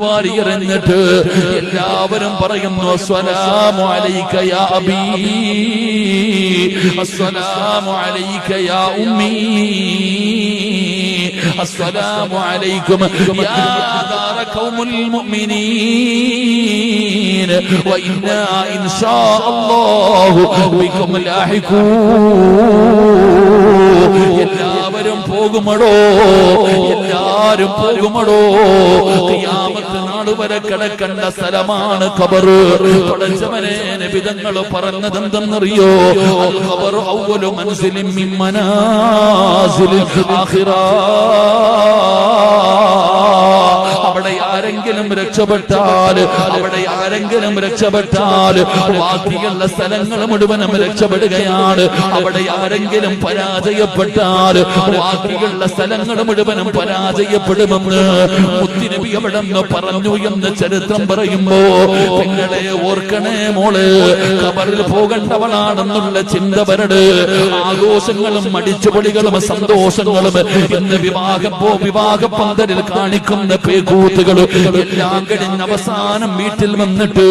വാരിയെറിഞ്ഞിട്ട് എല്ലാവരും പറയുന്നു അസ്സലാമു അലൈക യാ അബീ. അസ്സലാമു അലൈക യാ ഉമ്മീ. അസ്സലാമു അലൈക്കും യാ ദാര ഖൗമുൽ മുഅ്മിനീൻ. വഇന്നാ ഇൻഷാ അല്ലാഹു ബിക്കും ലാഹിഖൂൻ. എല്ലാവരും പോകുമടോ എല്ലാരും പോകുമടോ? ഖിയാമത്ത് നാട് വരെ കിടക്കേണ്ട സ്ഥലമാണ് ഖബറ് പടച്ചവനെ ഖബർ ആരെങ്കിലും രക്ഷപ്പെട്ടാൽ അവിടെ ആരെങ്കിലും രക്ഷപ്പെട്ടാൽ ബാക്കിയുള്ള സ്ഥലങ്ങൾ മുഴുവനും രക്ഷപ്പെടുകയാണ്. അവിടെ ആരെങ്കിലും പരാജയപ്പെട്ടാൽ ബാക്കിയുള്ള സ്ഥലങ്ങൾ മുഴുവനും പരാജയപ്പെടുമെന്ന് മുത്തിനബി അവിടെ പറഞ്ഞു എന്ന് ചരിത്രം പറയുമ്പോ നിങ്ങളെ ഓർക്കണേ മോൾ കബറിൽ പോകേണ്ടവളാണെന്നുള്ള ചിന്ത വരട്. ആഘോഷങ്ങളും അടിച്ചുപൊളികളും സന്തോഷങ്ങളും ഇന്ന് വിവാഹം പോ വിവാഹ പന്തലിൽ കാണിക്കുന്ന പേകൂത്തുകളും എല്ലാം കഴിഞ്ഞ് അവസാനം വീട്ടിൽ വന്നിട്ട്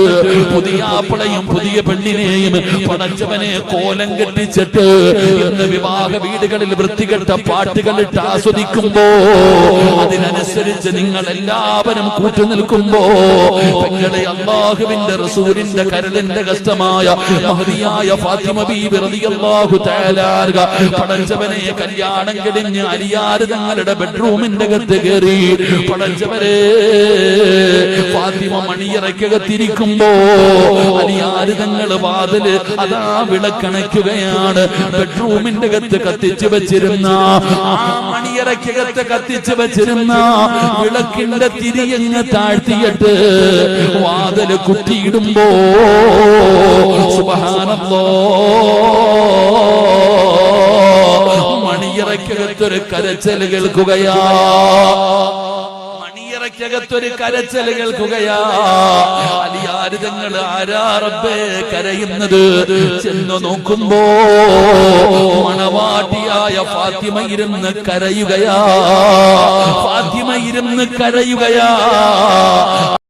പുതിയ ആപ്പിളയും പുതിയ പെണ്ണിനെയും പടച്ചവനെ കോലം കെട്ടിച്ചിട്ട് ഇന്ന് വിവാഹ വീടുകളിൽ വൃത്തികെട്ട പാട്ടുകളിട്ട് ആസ്വദിക്കുമ്പോ അതിനനുസരിച്ച് നിങ്ങൾ എല്ലാവരും കൂട്ടുനിൽക്കുമ്പോ പെങ്ങളെ അള്ളാഹുവിന്റെ റസൂലിന്റെ കരളിന്റെ കഷ്ടമായ മഹതിയായ ഫാത്തിമ ബീബി റളിയല്ലാഹു പടച്ചവനെ കല്യാണം കഴിഞ്ഞ് അലിയാര് തങ്ങളുടെ ബെഡ്റൂമിന്റെ അകത്ത് കയറി പടച്ചവരെ ഫാത്തിമ മണിയറയ്ക്കകത്തിരിക്കുമ്പോ അലിയാര് തങ്ങൾ വാതിൽ അതാ വിളക്കണയ്ക്കുകയാണ്. ബെഡ്റൂമിന്റെ അകത്ത് കത്തിച്ചു വെച്ചിരുന്ന ആ മണിയറയ്ക്കകത്ത് കത്തിച്ചു വെച്ചിരുന്ന വിളക്കിന്റെ തിരിയങ്ങ് താഴ്ത്തിയിട്ട് വാതിൽ കുത്തിയിടുമ്പോ സുബഹാനല്ലോ മണിയറയ്ക്കകത്തൊരു കരച്ചൽ കേൾക്കുകയാ. മണിയറയ്ക്കകത്തൊരു കരച്ചൽ കേൾക്കുകയാ. റബ്ബേ കരയുന്നത്? ചെന്ന് നോക്കുമ്പോ മണവാട്ടിയായ ഫാത്തിമ ഇരുന്ന് കരയുകയാ. ഫാത്തിമ ഇരുന്ന് കരയുകയാ.